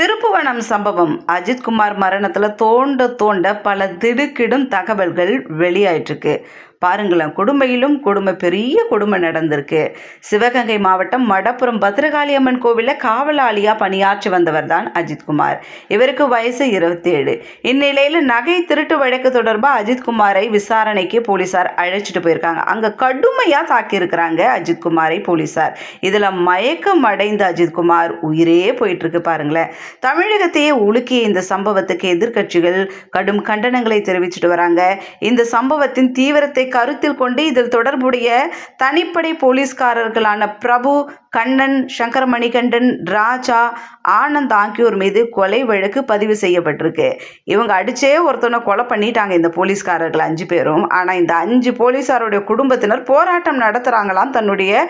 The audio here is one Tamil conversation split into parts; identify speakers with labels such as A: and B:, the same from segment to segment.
A: திருப்புவனம் சம்பவம். அஜித்குமார் மரணத்தில் தோண்ட தோண்ட பல திடுக்கிடும் தகவல்கள் வெளியாயிட்டிருக்கு. பாருங்களேன் கொடுமையிலும் கொடுமை பெரிய கொடுமை நடந்திருக்கு. சிவகங்கை மாவட்டம் மடப்புறம் பத்ரகாளி அம்மன் கோவிலில் காவலாளியாக பணியாற்றி வந்தவர் தான் அஜித்குமார். இவருக்கு வயசு இருபத்தேழு. இந்நிலையில் நகை திருட்டு வழக்கு தொடர்பாக அஜித்குமாரை விசாரணைக்கு போலீசார் அழைச்சிட்டு போயிருக்காங்க. அங்கே கடுமையாக தாக்கியிருக்கிறாங்க அஜித்குமாரை போலீசார். இதில் மயக்கம் அடைந்த அஜித்குமார் உயிரே போயிட்டுருக்கு பாருங்களேன். தமிழகத்தையே உலுக்கிய இந்த சம்பவத்துக்கு எதிர்க்கட்சிகள் கடும் கண்டனங்களை தெரிவிச்சிட்டு வராங்க. இந்த சம்பவத்தின் தீவிரத்தை கருத்தில் கொண்டு இதில் தொடர்புடைய தனிப்படை போலீஸ்காரர்களான பிரபு கண்ணன் சங்கர மணிகண்டன் ராஜா ஆனந்த் ஆகியோர் மீது கொலை வழக்கு பதிவு செய்யப்பட்டிருக்கு. இவங்க அடிச்சே ஒருத்தனை கொலை பண்ணிட்டாங்க இந்த போலீஸ்காரர்கள் அஞ்சு பேரும். ஆனால் இந்த அஞ்சு போலீஸாருடைய குடும்பத்தினர் போராட்டம் நடத்துகிறாங்களாம் தன்னுடைய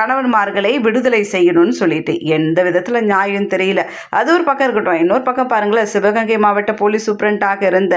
A: கணவன்மார்களை விடுதலை செய்யணும்னு சொல்லிட்டு. எந்த விதத்தில் நியாயம் தெரியல. அது ஒரு பக்கம் இருக்கட்டும். இன்னொரு பக்கம் பாருங்களேன். சிவகங்கை மாவட்ட போலீஸ் சூப்ரண்டாக இருந்த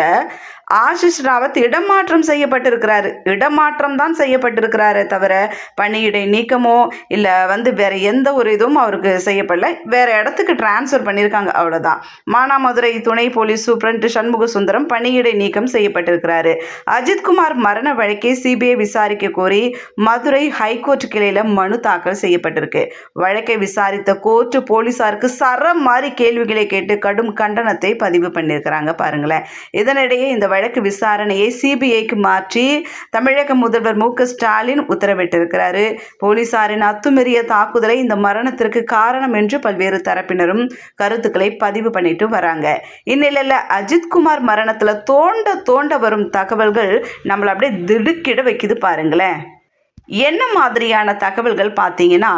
A: ஆஷிஷ் ராவத் இடமாற்றம் செய்யப்பட்டிருக்கிறாரு. இடமாற்றம் தான் செய்யப்பட்டிருக்கிறாரே தவிர பணியிடை நீக்கமோ இல்லை வந்து வேற எந்த ஒரு இதுவும் அவருக்கு செய்யப்படல. வேற இடத்துக்கு டிரான்ஸ்ஃபர் பண்ணியிருக்காங்க அவ்வளோதான் மானாமதுரை துணை போலீஸ் சூப்ரண்ட் சண்முக சுந்தரம் பணியிடை நீக்கம் செய்யப்பட்டிருக்கிறாரு. அஜித்குமார் மரண வழக்கை சிபிஐ விசாரிக்க கோரி மதுரை ஹைகோர்ட் கிளையில் மனு தாக்கல் செய்யப்பட்டிருக்கு. வழக்கை விசாரித்த கோர்ட்டு போலீசாருக்கு சர மாதிரி கேள்விகளை கேட்டு கடும் கண்டனத்தை பதிவு பண்ணியிருக்கிறாங்க பாருங்களேன். இதனிடையே இந்த வழக்கு விசாரணையை சிபிஐக்கு மாற்றி தமிழக முதல்வர் மு க ஸ்டாலின் உத்தரவிட்டிருக்கிறாரு. போலீசாரின் அத்துமீறிய தாக்குதலை இந்த மரணத்திற்கு காரணம் என்று பல்வேறு தரப்பினரும் கருத்துக்களை பதிவு பண்ணிட்டு வராங்க. இந்நிலையில் அஜித்குமார் மரணத்தில் தோண்ட தோண்ட வரும் தகவல்கள் நம்மளை அப்படியே திடுக்கிட வைக்குது பாருங்களேன். என்ன மாதிரியான தகவல்கள் பார்த்தீங்கன்னா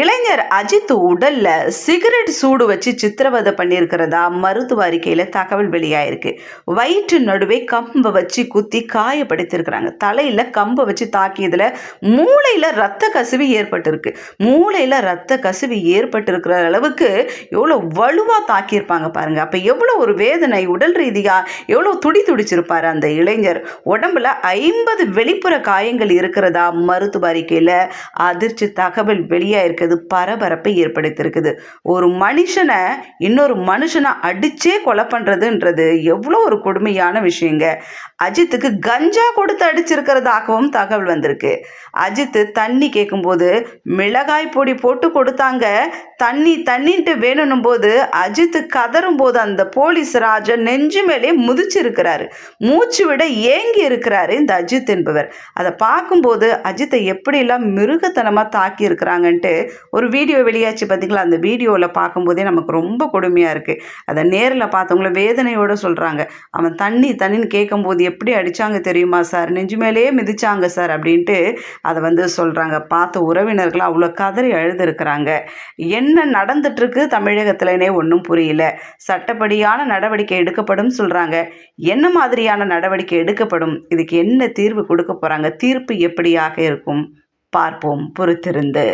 A: இளைஞர் அஜித் உடல்ல சிகரெட் சூடு வச்சு சித்திரவதை பண்ணியிருக்கிறதா மருத்துவ அறிக்கையில் தகவல் வெளியாயிருக்கு. வயிற்று நடுவே கம்பை வச்சு குத்தி காயப்படுத்தியிருக்கிறாங்க. தலையில் கம்பை வச்சு தாக்கியதில் மூளையில் ரத்த கசிவு ஏற்பட்டிருக்கு. மூளையில் ரத்த கசிவு ஏற்பட்டிருக்கிற அளவுக்கு எவ்வளோ வலுவாக தாக்கியிருப்பாங்க பாருங்க. அப்போ எவ்வளோ ஒரு வேதனை உடல் ரீதியாக எவ்வளோ துடி துடிச்சிருப்பார் அந்த இளைஞர். உடம்புல ஐம்பது வெளிப்புற காயங்கள் இருக்கிறதா மருத்துவ அறிக்கையில் அதிர்ச்சி தகவல் இருக்குது பரபரப்பை ஏற்படுத்தியிருக்குது. ஒரு மனுஷனை இன்னொரு மனுஷனை அடித்தே கொலை பண்ணுறதுன்றது எவ்வளோ ஒரு கொடுமையான விஷயங்க. அஜித்துக்கு கஞ்சா கொடுத்து அடிச்சிருக்கிறதாகவும் தகவல் வந்திருக்கு. அஜித்து தண்ணி கேட்கும்போது மிளகாய் பொடி போட்டு கொடுத்தாங்க. தண்ணி தண்ணின்ட்டு வேணும்னும் போது அஜித்து கதறும் போது அந்த போலீஸ் ராஜா நெஞ்சு மேலே முதிச்சிருக்கிறாரு. மூச்சு விட ஏங்கி இருக்கிறாரு இந்த அஜித் என்பவர். அதை பார்க்கும்போது அஜித்தை எப்படியெல்லாம் மிருகத்தனமாக தாக்கி இருக்கிறாங்கன்ட்டு ஒரு வீடியோ வெளியாச்சு பார்த்தீங்களா அந்த வீடியோவில் பார்க்கும்போதே நமக்கு ரொம்ப கொடுமையாக இருக்குது அதை நேரில் பார்த்தவங்கள வேதனையோடு சொல்கிறாங்க அவன் தண்ணி தண்ணின்னு கேட்கும்போது எப்படி அடித்தாங்க தெரியுமா சார்? நெஞ்சு மேலேயே மிதிச்சாங்க சார் அப்படின்ட்டு அதை வந்து சொல்கிறாங்க பார்த்த உறவினர்கள் அவ்வளோ கதறி அழுதுருக்கிறாங்க. என்ன நடந்துட்டுருக்கு தமிழகத்துலனே ஒன்றும் புரியல. சட்டப்படியான நடவடிக்கை எடுக்கப்படும் சொல்கிறாங்க என்ன மாதிரியான நடவடிக்கை எடுக்கப்படும்? இதுக்கு என்ன தீர்வு கொடுக்க போகிறாங்க தீர்ப்பு எப்படியாக இருக்கும்? பார்ப்போம். பொறுத்திருந்து.